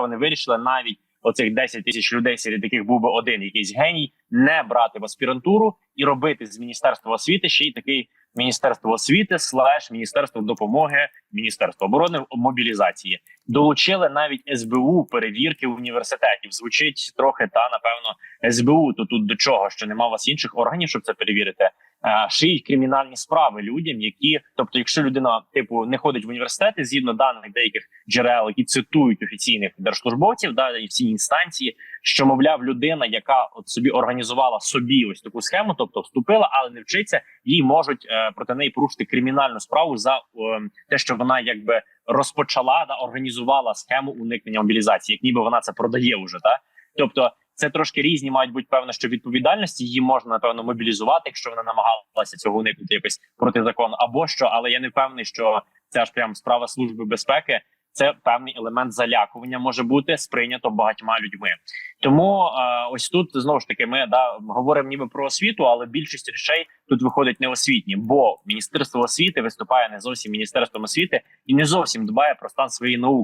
вони вирішили навіть оцих 10 тисяч людей, серед яких був би один якийсь геній, не брати в аспірантуру і робити з міністерства освіти ще й такий міністерство освіти, слеш міністерство допомоги, міністерство оборони мобілізації. Долучили навіть СБУ перевірки університетів. Звучить трохи та напевно СБУ. То тут до чого, що нема у вас інших органів, щоб це перевірити. Е, Шиють кримінальні справи людям, які, тобто, якщо людина типу не ходить в університети, згідно даних деяких джерел, які цитують офіційних держслужбовців, да і всі інстанції, що мовляв, людина, яка от собі організувала собі ось таку схему, тобто вступила, але не вчиться, їй можуть е, проти неї порушити кримінальну справу за е, те, що вона якби розпочала да організувала схему уникнення мобілізації, як ніби вона це продає вже та тобто. Це трошки різні мають бути певно, що відповідальності її можна напевно мобілізувати, якщо вона намагалася цього уникнути якось проти закону, або що, але я не впевнений, що це ж прям справа служби безпеки. Це певний елемент залякування може бути сприйнято багатьма людьми. Тому е, ось тут знову ж таки ми да говоримо ніби про освіту, але більшість речей тут виходить не освітні, бо міністерство освіти виступає не зовсім міністерством освіти і не зовсім дбає про стан своєї науки.